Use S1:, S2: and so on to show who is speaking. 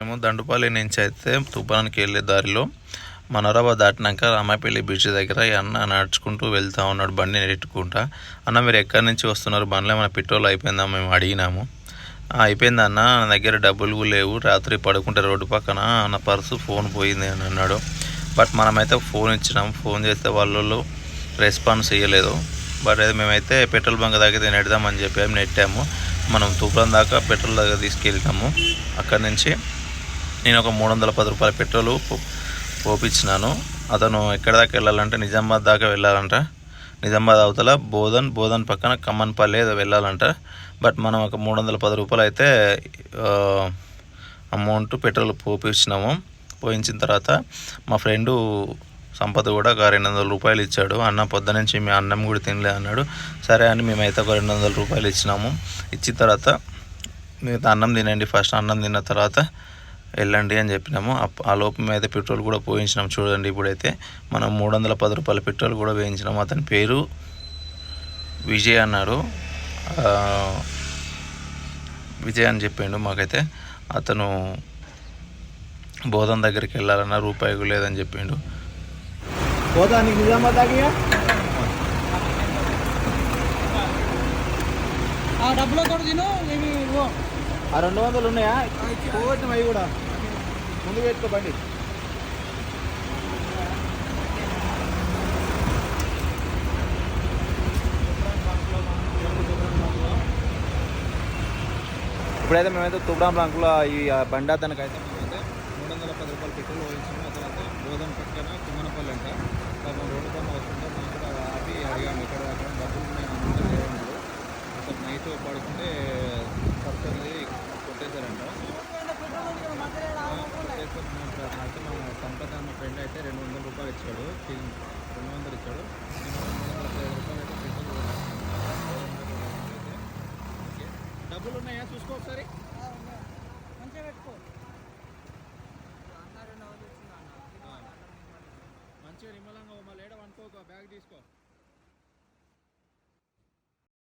S1: మేము దండుపల్లి నుంచి అయితే తుఫానికి వెళ్ళే దారిలో మనోరాబాద్ దాటినాక రామాపల్లి బీచ్ దగ్గర ఈ అన్న నడుచుకుంటూ వెళ్తా ఉన్నాడు బండి నెట్టుకుంటా అన్న మీరు ఎక్కడి నుంచి వస్తున్నారు? బండిలో ఏమైనా పెట్రోల్ అయిపోయిందా మేము అడిగినాము. అయిపోయింది అన్న నా దగ్గర డబ్బులు లేవు రాత్రి పడుకుంటే రోడ్డు పక్కన నా పర్సు ఫోన్ పోయింది అని అన్నాడు. బట్ మనమైతే ఫోన్ ఇచ్చినాం. ఫోన్ చేస్తే వాళ్ళు రెస్పాన్స్ ఇవ్వలేదు బట్ అది మేమైతే పెట్రోల్ బంక్ దగ్గర నెడదామని చెప్పి నెట్టాము. మనం తూప్రం దాకా పెట్రోల్ దగ్గర తీసుకెళ్తాము. అక్కడి నుంచి నేను ఒక మూడు వందల పది రూపాయల పెట్రోల్ పో- పోపించినాను అతను ఎక్కడ దాకా వెళ్ళాలంటే నిజామాబాద్ దాకా వెళ్ళాలంట. నిజామాబాద్ అవతల బోధన్ బోధన్ పక్కన కమ్మన్పల్లి ఏదో వెళ్ళాలంట. బట్ మనం ఒక మూడు వందల పది రూపాయలు అయితే అమౌంట్ పెట్రోల్ పోపించినాము పోయించిన తర్వాత మా ఫ్రెండు సంపద కూడా ఒక రెండు వందల రూపాయలు ఇచ్చాడు. అన్న పొద్దు నుంచి మీ అన్నం కూడా తినలే అన్నాడు. సరే అని మేమైతే ఒక రెండు వందల రూపాయలు ఇచ్చినాము. ఇచ్చిన తర్వాత మీరు అన్నం తినండి. ఫస్ట్ అన్నం తిన్న తర్వాత వెళ్ళండి అని చెప్పినాము. ఆ లోపు అయితే పెట్రోల్ కూడా పోయించినాం చూడండి ఇప్పుడైతే. మనం మూడు వందల పది రూపాయల పెట్రోల్ కూడా వేయించినాము అతని పేరు విజయ్ అన్నాడు ఆ, విజయ్ అని చెప్పిండు మాకైతే. అతను బోధన్ దగ్గరికి వెళ్ళాలన్న రూపాయి కూడా లేదని చెప్పిండు.
S2: దాకా
S3: ఆ డబ్బులో కూడా తిను ఇవి.
S2: ఆ రెండు వందలు ఉన్నాయా? కూడా. ముందు పెట్టుకో బండి. ఇప్పుడైతే మేమైతే తుబ్రాం బ్లాంకులో ఈ ఆ తనకైతే అయితే మేమైతే మూడు వందల పది రూపాయలు పెట్రోల్ పోయించాము. ఆ తర్వాత గోధుమ పక్కన కుమ్మనపల్లి అంట. పాపం రోడ్డు పైన వస్తుంటే మేము కూడా ఆపి అడిగాము ఇక్కడ అక్కడ డబ్బులు ఉన్నాయి నా ముందర అసలు నైట్ పడుకుంటే సంపద అన్న ఫ్రెండ్ అయితే రెండు వందల రూపాయలు ఇచ్చాడు. రెండు వందలు ఇచ్చాడు. నేను మూడు వందల పదిహేను రూపాయలు అయితే పెట్రోల్. డబ్బులు ఉన్నాయా? చూసుకో ఒకసారి.
S3: మంచిగా పెట్టుకో.
S2: మంచిగా నిమ్మలంగా మళ్ళీ ఏడ అనుకోక బ్యాగ్ తీసుకో.